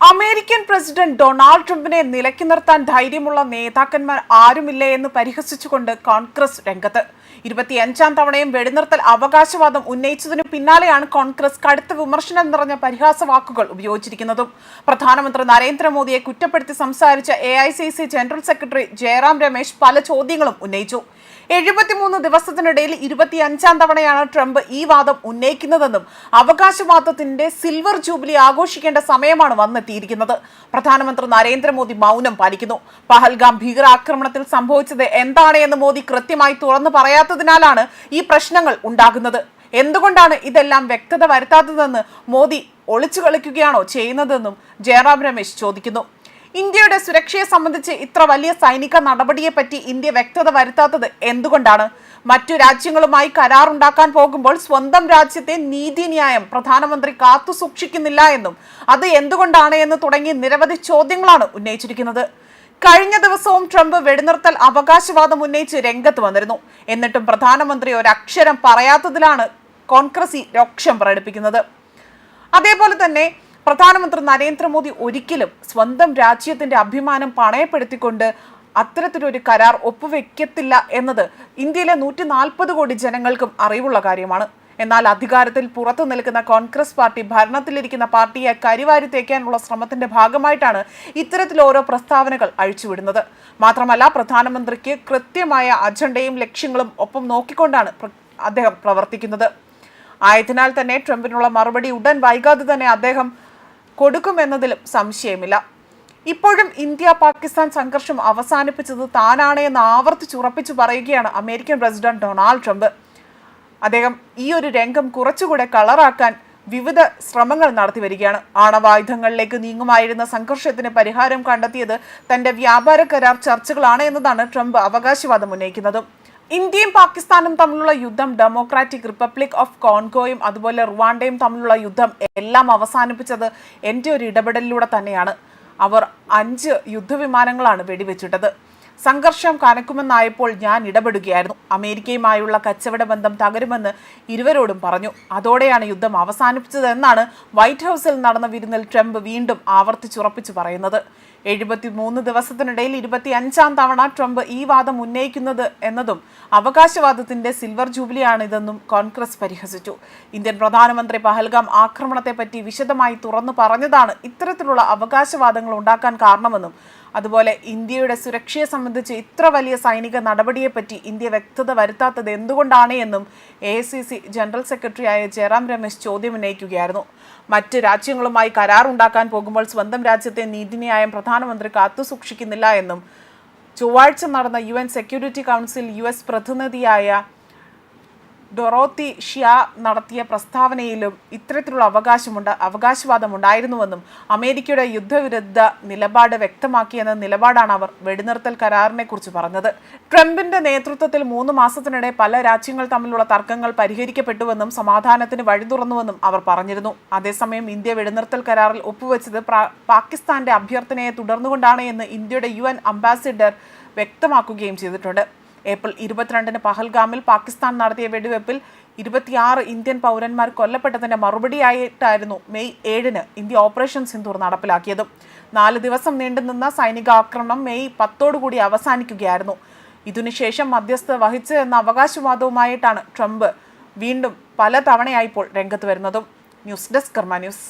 American president Donald ട്രംപിനെ നിലയ്ക്ക് നിർത്താൻ ധൈര്യമുള്ള നേതാക്കന്മാർ ആരുമില്ലേ എന്ന് പരിഹസിച്ചുകൊണ്ട് കോൺഗ്രസ് രംഗത്ത്. ഇരുപത്തിയഞ്ചാം തവണയും വെടിനിർത്തൽ അവകാശവാദം ഉന്നയിച്ചതിനു പിന്നാലെയാണ് കോൺഗ്രസ് കടുത്ത വിമർശനം നിറഞ്ഞ പരിഹാസ വാക്കുകൾ ഉപയോഗിച്ചിരിക്കുന്നതും. പ്രധാനമന്ത്രി നരേന്ദ്രമോദിയെ കുറ്റപ്പെടുത്തി സംസാരിച്ച A general secretary Jairam Ramesh പല ചോദ്യങ്ങളും ഉന്നയിച്ചു. എഴുപത്തിമൂന്ന് ദിവസത്തിനിടയിൽ ഇരുപത്തിയഞ്ചാം തവണയാണ് ട്രംപ് ഈ വാദം ഉന്നയിക്കുന്നതെന്നും അവകാശവാദത്തിന്റെ സിൽവർ ജൂബിലി ആഘോഷിക്കേണ്ട സമയമാണ് വന്നെത്തിയിരിക്കുന്നത്. പ്രധാനമന്ത്രി നരേന്ദ്രമോദി മൗനം പാലിക്കുന്നു. പഹൽഗാം ഭീകരാക്രമണത്തിൽ സംഭവിച്ചത് എന്താണ് എന്ന് മോദി കൃത്യമായി തുറന്നു പറയാത്തതിനാലാണ് ഈ പ്രശ്നങ്ങൾ ഉണ്ടാകുന്നത്. എന്തുകൊണ്ടാണ് ഇതെല്ലാം വ്യക്തത വരുത്താത്തതെന്ന് മോദി ഒളിച്ചു കളിക്കുകയാണോ ചെയ്യുന്നതെന്നും ജയറാം രമേശ് ചോദിക്കുന്നു. ഇന്ത്യയുടെ സുരക്ഷയെ സംബന്ധിച്ച് ഇത്ര വലിയ സൈനിക നടപടിയെപ്പറ്റി ഇന്ത്യ വ്യക്തത വരുത്താത്തത് എന്തുകൊണ്ടാണ്? മറ്റു രാജ്യങ്ങളുമായി കരാറുണ്ടാക്കാൻ പോകുമ്പോൾ സ്വന്തം രാജ്യത്തെ നീതിന്യായം പ്രധാനമന്ത്രി കാത്തു സൂക്ഷിക്കുന്നില്ല എന്നും അത് എന്തുകൊണ്ടാണ് എന്ന് തുടങ്ങി നിരവധി ചോദ്യങ്ങളാണ് ഉന്നയിച്ചിരിക്കുന്നത്. കഴിഞ്ഞ ദിവസവും ട്രംപ് വെടിനിർത്തൽ അവകാശവാദം ഉന്നയിച്ച് രംഗത്ത് വന്നിരുന്നു. എന്നിട്ടും പ്രധാനമന്ത്രി ഒരക്ഷരം പറയാത്തതിലാണ് കോൺഗ്രസി രോക്ഷം പ്രകടിപ്പിക്കുന്നത്. അതേപോലെ തന്നെ പ്രധാനമന്ത്രി നരേന്ദ്രമോദി ഒരിക്കലും സ്വന്തം രാജ്യത്തിന്റെ അഭിമാനം പണയപ്പെടുത്തിക്കൊണ്ട് അത്തരത്തിലൊരു കരാർ ഒപ്പുവെക്കത്തില്ല എന്നത് ഇന്ത്യയിലെ നൂറ്റി നാൽപ്പത് കോടി ജനങ്ങൾക്കും അറിവുള്ള കാര്യമാണ്. എന്നാൽ അധികാരത്തിൽ പുറത്തു നിൽക്കുന്ന കോൺഗ്രസ് പാർട്ടി ഭരണത്തിലിരിക്കുന്ന പാർട്ടിയെ കരിവാരി തേക്കാനുള്ള ശ്രമത്തിന്റെ ഭാഗമായിട്ടാണ് ഇത്തരത്തിൽ ഓരോ പ്രസ്താവനകൾ അഴിച്ചുവിടുന്നത്. മാത്രമല്ല പ്രധാനമന്ത്രിക്ക് കൃത്യമായ അജണ്ടയും ലക്ഷ്യങ്ങളും ഒപ്പം നോക്കിക്കൊണ്ടാണ് അദ്ദേഹം പ്രവർത്തിക്കുന്നത്. ആയതിനാൽ തന്നെ ട്രംപിനുള്ള മറുപടി ഉടൻ വൈകാതെ തന്നെ അദ്ദേഹം കൊടുക്കുമെന്നതിലും സംശയമില്ല. ഇപ്പോഴും ഇന്ത്യ പാകിസ്ഥാൻ സംഘർഷം അവസാനിപ്പിച്ചത് താനാണ് എന്ന് ആവർത്തിച്ചുറപ്പിച്ചു പറയുകയാണ് അമേരിക്കൻ പ്രസിഡന്റ് ഡൊണാൾഡ് ട്രംപ്. അദ്ദേഹം ഈ ഒരു രംഗം കുറച്ചുകൂടെ കളറാക്കാൻ വിവിധ ശ്രമങ്ങൾ നടത്തി വരികയാണ്. ആണവായുധങ്ങളിലേക്ക് നീങ്ങുമായിരുന്ന സംഘർഷത്തിന് പരിഹാരം കണ്ടെത്തിയത് തന്റെ വ്യാപാര കരാർ ചർച്ചകളാണ് എന്നതാണ് ട്രംപ് അവകാശവാദം ഉന്നയിക്കുന്നത്. ഇന്ത്യയും പാകിസ്ഥാനും തമ്മിലുള്ള യുദ്ധം ഡെമോക്രാറ്റിക് റിപ്പബ്ലിക് ഓഫ് കോൺഗോയും അതുപോലെ റുവാണ്ടയും തമ്മിലുള്ള യുദ്ധം എല്ലാം അവസാനിപ്പിച്ചത് എന്റെ ഒരു ഇടപെടലിലൂടെ തന്നെയാണ്. അവർ അഞ്ച് യുദ്ധവിമാനങ്ങളാണ് വെടിവെച്ചിട്ടത്. സംഘർഷം കനക്കുമെന്നായപ്പോൾ ഞാൻ ഇടപെടുകയായിരുന്നു. അമേരിക്കയുമായുള്ള കച്ചവട ബന്ധം തകരുമെന്ന് ഇരുവരോടും പറഞ്ഞു. അതോടെയാണ് യുദ്ധം അവസാനിപ്പിച്ചതെന്നാണ് വൈറ്റ് ഹൗസിൽ നടന്ന വിരുന്നിൽ ട്രംപ് വീണ്ടും ആവർത്തിച്ചുറപ്പിച്ചു പറയുന്നത്. എഴുപത്തി മൂന്ന് ദിവസത്തിനിടയിൽ ഇരുപത്തി അഞ്ചാം തവണ ട്രംപ് ഈ വാദം ഉന്നയിക്കുന്നത് എന്നതും അവകാശവാദത്തിന്റെ സിൽവർ ജൂബിലിയാണിതെന്നും കോൺഗ്രസ് പരിഹസിച്ചു. ഇന്ത്യൻ പ്രധാനമന്ത്രി പഹൽഗാം ആക്രമണത്തെപ്പറ്റി വിശദമായി തുറന്നു പറഞ്ഞതാണ് ഇത്തരത്തിലുള്ള അവകാശവാദങ്ങൾ ഉണ്ടാക്കാൻ കാരണമെന്നും അതുപോലെ ഇന്ത്യയുടെ സുരക്ഷയെ സംബന്ധിച്ച് ഇത്ര വലിയ സൈനിക നടപടിയെപ്പറ്റി ഇന്ത്യ വ്യക്തത വരുത്താത്തത് എന്തുകൊണ്ടാണ് എന്നും എ ജനറൽ സെക്രട്ടറിയായ ജയറാം രമേശ് ചോദ്യം ഉന്നയിക്കുകയായിരുന്നു. മറ്റ് രാജ്യങ്ങളുമായി കരാറുണ്ടാക്കാൻ പോകുമ്പോൾ സ്വന്തം രാജ്യത്തെ നീതിന്യായം പ്രധാനമന്ത്രി കാത്തുസൂക്ഷിക്കുന്നില്ല എന്നും ചൊവ്വാഴ്ച നടന്ന യു സെക്യൂരിറ്റി കൗൺസിൽ യു പ്രതിനിധിയായ ഡൊറോത്തി ഷിയ നടത്തിയ പ്രസ്താവനയിലും ഇത്തരത്തിലുള്ള അവകാശമുണ്ട് അവകാശവാദം ഉണ്ടായിരുന്നുവെന്നും അമേരിക്കയുടെ യുദ്ധവിരുദ്ധ നിലപാട് വ്യക്തമാക്കിയെന്ന നിലപാടാണ് അവർ വെടിനിർത്തൽ കരാറിനെ കുറിച്ച് പറഞ്ഞത്. ട്രംപിന്റെ നേതൃത്വത്തിൽ മൂന്ന് മാസത്തിനിടെ പല രാജ്യങ്ങൾ തമ്മിലുള്ള തർക്കങ്ങൾ പരിഹരിക്കപ്പെട്ടുവെന്നും സമാധാനത്തിന് വഴി തുറന്നുവെന്നും അവർ പറഞ്ഞിരുന്നു. അതേസമയം ഇന്ത്യ വെടിനിർത്തൽ കരാറിൽ ഒപ്പുവെച്ചത് പാകിസ്ഥാന്റെ അഭ്യർത്ഥനയെ തുടർന്നുകൊണ്ടാണ് എന്ന് ഇന്ത്യയുടെ യു അംബാസിഡർ വ്യക്തമാക്കുകയും ചെയ്തിട്ടുണ്ട്. ഏപ്രിൽ ഇരുപത്തിരണ്ടിന് പഹൽഗാമിൽ പാകിസ്ഥാൻ നടത്തിയ വെടിവെപ്പിൽ ഇരുപത്തിയാറ് ഇന്ത്യൻ പൗരന്മാർ കൊല്ലപ്പെട്ടതിന്റെ മറുപടിയായിട്ടായിരുന്നു മെയ് ഏഴിന് ഇന്ത്യ ഓപ്പറേഷൻ സിന്ദൂർ നടപ്പിലാക്കിയത്. നാല് ദിവസം നീണ്ടുനിന്ന സൈനിക ആക്രമണം മെയ് പത്തോടുകൂടി അവസാനിക്കുകയായിരുന്നു. ഇതിനുശേഷം മധ്യസ്ഥ വഹിച്ചു എന്ന അവകാശവാദവുമായിട്ടാണ് ട്രംപ് വീണ്ടും പല തവണയായിപ്പോൾ രംഗത്ത് വരുന്നതും. News desk Karma news.